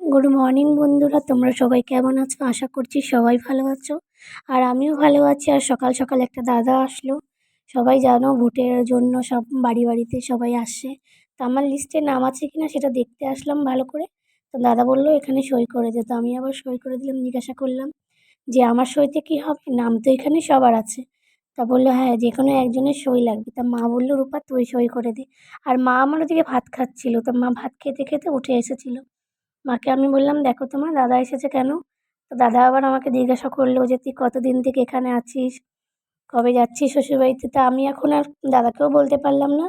Good morning বন্ধুরা, তোমরা সবাই কেমন আছো? আশা করছি সবাই ভালো আছো। আর আমিও ভালো আছি, আর সকাল সকাল একটা দাদা আসলো। সবাই জানো, ভোটের জন্য সব বাড়ি বাড়িতে সবাই আসে। তো আমার লিস্টে নাম আছে কিনা সেটা দেখতে আসলাম ভালো করে। তো দাদা বলল, এখানে সই করে দে। তো আমি আবার সই করে দিলাম, জিজ্ঞাসা করলাম যে, আমার সইতে কি হবে? নাম তো এখানে সবার আছে। তা বলল হ্যাঁ যে কোনো একজনের সই লাগবে। তা মা বলল, রূপা, তুই সই করে দে। আর মা আমার ওদিকে ভাত খাচ্ছিলো। তা মা ভাত খেতে খেতে উঠে এসেছিল। মাকে আমি বললাম, দেখো তোমার দাদা এসেছে কেন? তো দাদা আবার আমাকে জিজ্ঞাসা করল যে, তুই কতদিন থেকে এখানে আছিস? কবে যাচ্ছিস শ্বশুরবাড়িতে? তা আমি এখন আর দাদাকেও বলতে পারলাম না।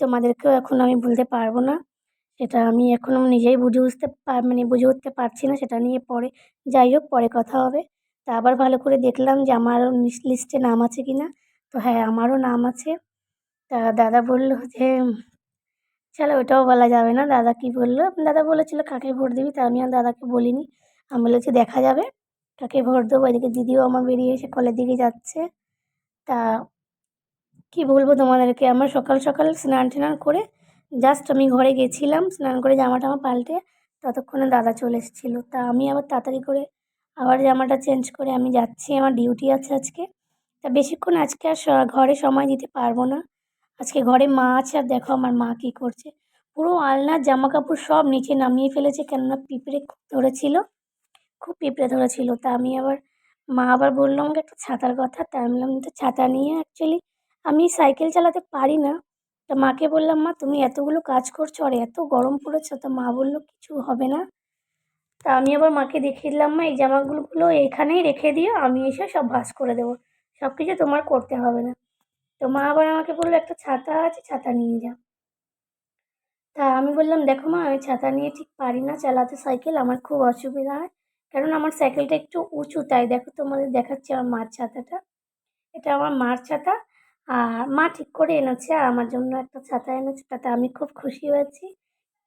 তোমাদেরকেও এখন আমি বলতে পারব না। সেটা আমি এখনও নিজেই বুঝে উঠতে মানে বুঝে উঠতে পারছি না, সেটা নিয়ে পরে, যাই হোক, পরে কথা হবে। তা আবার ভালো করে দেখলাম যে আমারও লিস্টে নাম আছে কি না তো হ্যাঁ আমারও নাম আছে। তা দাদা বলল যে, চলো, ওটাও বলা যাবে না। দাদা কী বলল? দাদা বলেছিলো, কাকে ভোট দিবি? তা আমি আর দাদাকে বলিনি। আমি বলেছি, দেখা যাবে। কাকে ভোট দেবো? এদিকে দিদিও আমার বেরিয়ে এসে কলের দিকে যাচ্ছে। তা কী বলব তোমাদেরকে? আমার সকাল সকাল স্নান টান করে জাস্ট আমি ঘরে গেছিলাম, স্নান করে জামা টামা পাল্টে ততক্ষণে দাদা চলে এসেছিল। তা আমি আবার তাড়াতাড়ি করে আবার জামাটা চেঞ্জ করে আমি যাচ্ছি, আমার ডিউটি আছে আজকে। তা বেশিক্ষণ আজকে আর ঘরে সময় দিতে পারব না। আজকে ঘরে মা আছে আর দেখো আমার মা কী করছে। পুরো আলনার জামা কাপড় সব নিচে নামিয়ে ফেলেছে, কেননা পিঁপড়ে খুব ধরেছিল। খুব পিঁপড়ে ধরেছিল। তা আমি আবার, মা আবার বলল আমাকে একটা ছাতার কথা। তা আমি বললাম, তো ছাতা নিয়ে অ্যাকচুয়ালি আমি সাইকেল চালাতে পারি না। তা মাকে বললাম, মা, তুমি এতগুলো কাজ করছ আর এত গরম পড়েছে। তা মা বলল, কিছু হবে না। তা আমি আবার মাকে দেখিয়ে দিলাম, মা, এই জামাগুলোগুলো এখানেই রেখে দিও, আমি এসে সব ভাস করে দেবো। সব কিছু তোমার করতে হবে না। তো মা আবার আমাকে বলল, একটা ছাতা আছে, ছাতা নিয়ে যাও তা আমি বললাম, দেখো মা, আমি ছাতা নিয়ে ঠিক পারি না, চালাতে সাইকেল আমার খুব অসুবিধা হয়। কারণ আমার সাইকেলটা একটু উঁচু, তাই দেখো তোমাদের দেখাচ্ছি আমার মার ছাতাটা। এটা আমার মার ছাতা, আর মা ঠিক করে এনেছে, আর আমার জন্য একটা ছাতা এনেছে, তাতে আমি খুব খুশি হয়েছি।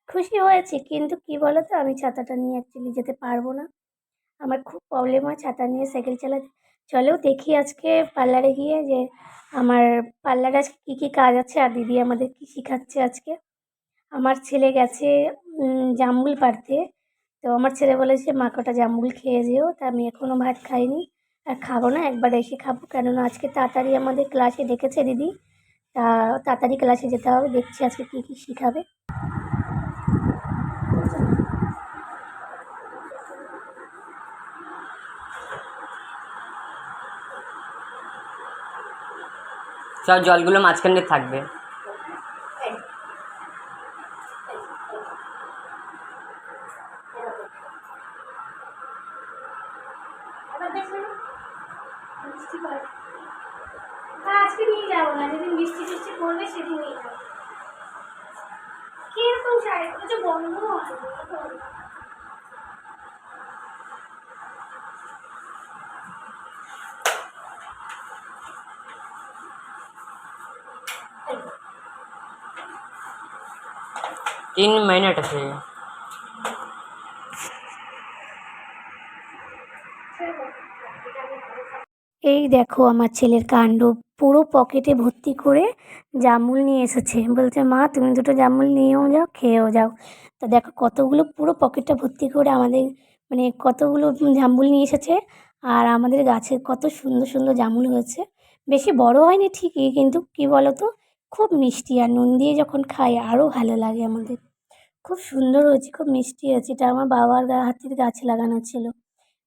খুশি হয়েছি, কিন্তু কী বলো তো আমি ছাতাটা নিয়ে অ্যাকচুয়ালি যেতে পারব না। আমার খুব প্রবলেম হয় ছাতা নিয়ে সাইকেল চালাতে। চলো দেখি আজকে পার্লারে গিয়ে যে আমার পার্লারে আজকে কী কী কাজ আছে আর দিদি আমাদের কী শেখাচ্ছে আজকে। আমার ছেলে গেছে জামরুল পাড়তে। তো আমার ছেলে বলেছে, মা, কটা জামরুল খেয়ে যেও। তা আমি এখনও ভাত খাইনি। আর খাব না, একবার এসে খাব। কেননা আজকে তাড়াতাড়ি আমাদের ক্লাসে ডেকেছে দিদি। তা তাড়াতাড়ি ক্লাসে যেতে হবে, দেখছি আজকে কী কী শেখাবে। সব জলগুলো মাঝখানে থাকবে। আজকে নিয়ে যাব না যেদিন বৃষ্টি টিষ্টি পড়বে সেদিন নিয়ে যাব কীরকম শাড়ি কিছু বন্ধ হয় তিন মিনিট से এই দেখো আমার ছেলের কাণ্ড, পুরো পকেটে ভর্তি করে জামুল নিয়ে এসেছে। বলছে, মা, তুমি দুটো জামুল নিয়েও যাও, খেয়েও যাও। তা দেখো কতগুলো, পুরো পকেটটা ভর্তি করে আমাদের মানে কতগুলো জামুল নিয়ে এসেছে। আর আমাদের গাছে কত সুন্দর সুন্দর জামুল হয়েছে। বেশি বড় হয়নি ঠিকই, কিন্তু কি বলো তো খুব মিষ্টি আর নুন দিয়ে যখন খাই আরও ভালো লাগে আমাদের। খুব সুন্দর হয়েছে, খুব মিষ্টি হয়েছে। এটা আমার বাবার হাতের গাছ লাগানো ছিল।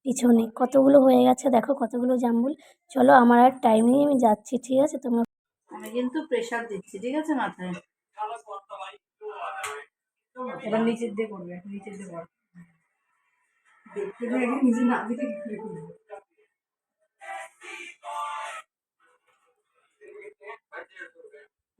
পিছনে কতগুলো হয়ে গেছে দেখো, কতগুলো জামরুল। চলো আমার আর টাইম নেই, আমি যাচ্ছি, ঠিক আছে? তোমরা আমি কিন্তু প্রেশার দিচ্ছি, ঠিক আছে, মাথায়? এবার নিচের দিয়ে করবে নিচের দিয়ে করবে দেখতে দেখে নিজে না দিতে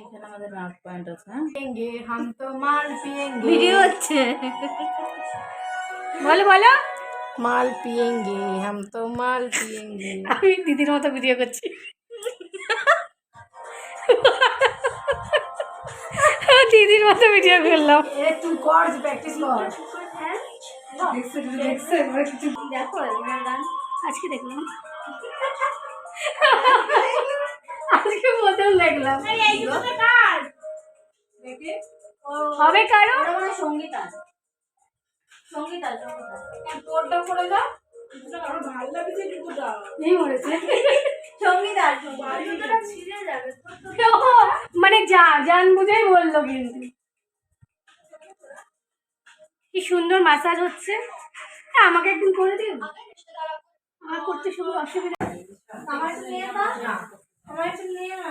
এখানে আমাদের নাট পয়েন্ট আছে হ্যাঁ? হাম তো মাল পিয়েঙ্গে ভিডিও হচ্ছে। বলো বলো। মাল পিয়েঙ্গে হাম তো মাল পিয়েঙ্গে আমি দিদির মতো ভিডিও করছি। দিদির মতো ভিডিও করলাম। এ তুই কর প্র্যাকটিস কর। দেখছে দেখছে এবার কিছু দেখো আজকে দেখলাম। হবে কারও? সঙ্গীতা সঙ্গীতা তোরটা করে দাও মানে যা জান বুঝেই বলল কিন্তু। কি সুন্দর মাসাজ হচ্ছে। হ্যাঁ, আমাকে একদিন করে দিও। আমার করতে শুধু অসুবিধা। আমার নিয়ে না আমার নিয়ে না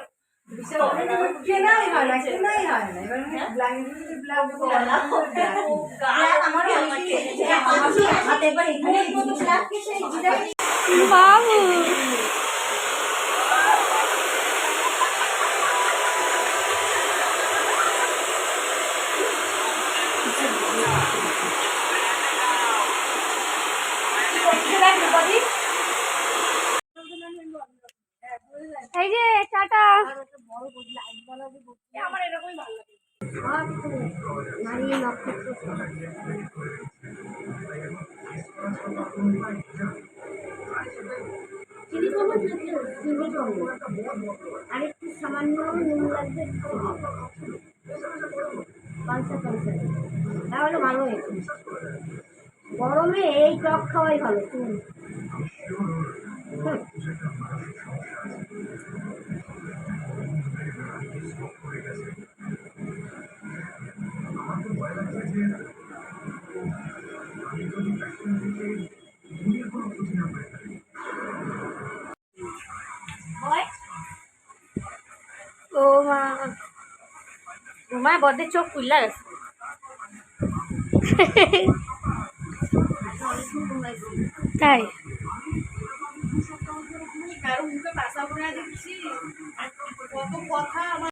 কেনাই হয় না কেনাই হয় না এবার ব্ল্যাক ব্ল্যাক আমার হাতে এবার এখানে ব্ল্যাক কে সেই বাবু এই যে টাটা আমার এরকমই ভালো লাগে চিনি চামচ চিনি চামচ আর একটু সামান্য নুন লাগবে তাহলে ভালো হয়েছে। গরমে এই টক খাওয়াই ভালো চুন মা বদের চোখ খুললা গেছে তাই। কারও মুখে পাশা করে দিচ্ছি। কত কথা